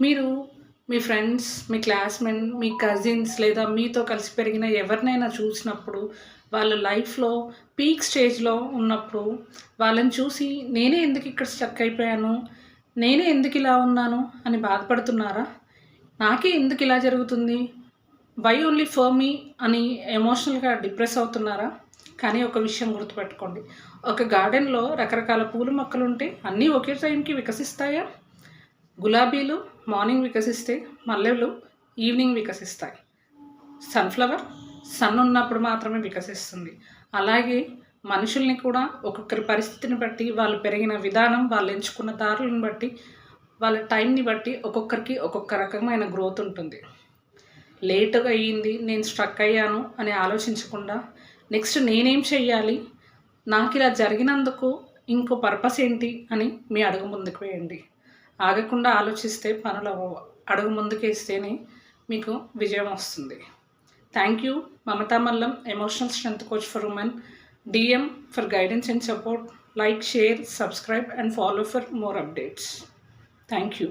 మీరు మీ ఫ్రెండ్స్ మీ క్లాస్మేట్ మీ కజిన్స్ లేదా మీతో కలిసి పెరిగిన ఎవరినైనా చూసినప్పుడు వాళ్ళ లైఫ్లో పీక్ స్టేజ్లో ఉన్నప్పుడు వాళ్ళని చూసి నేనే ఎందుకు ఇక్కడ స్టక్ అయిపోయాను? నేనే ఎందుకు ఇలా ఉన్నాను? అని బాధపడుతున్నారా? నాకే ఎందుకు ఇలా జరుగుతుంది? వై ఓన్లీ ఫర్ మీ అని ఎమోషనల్గా డిప్రెస్ అవుతున్నారా? కానీ ఒక విషయం గుర్తుపెట్టుకోండి. ఒక గార్డెన్లో రకరకాల పూల మొక్కలు ఉంటే అన్నీ ఒకే టైంకి వికసిస్తాయా? గులాబీలు మార్నింగ్ వికసిస్తే మల్లెలు ఈవినింగ్ వికసిస్తాయి. సన్ఫ్లవర్ సన్ ఉన్నప్పుడు మాత్రమే వికసిస్తుంది. అలాగే మనుషుల్ని కూడా ఒక్కొక్కరి పరిస్థితిని బట్టి వాళ్ళు పెరిగిన విధానం వాళ్ళు ఎంచుకున్న దారులను బట్టి వాళ్ళ టైంని బట్టి ఒక్కొక్కరికి ఒక్కొక్క రకమైన గ్రోత్ ఉంటుంది. లేటుగా అయ్యింది నేను స్ట్రక్ అయ్యాను అని ఆలోచించకుండా నెక్స్ట్ నేనేం చెయ్యాలి? నాకు ఇలా జరిగినందుకు ఇంకో పర్పస్ ఏంటి? అని మీ అడుగు ముందుకు వేయండి. ఆగకుండా ఆలోచిస్తే పనులు అవ్వవు. అడుగు ముందుకేస్తేనే మీకు విజయం వస్తుంది. Thank you Mamata Mallam emotional strength coach for women DM for guidance and support like share subscribe and follow for more updates thank you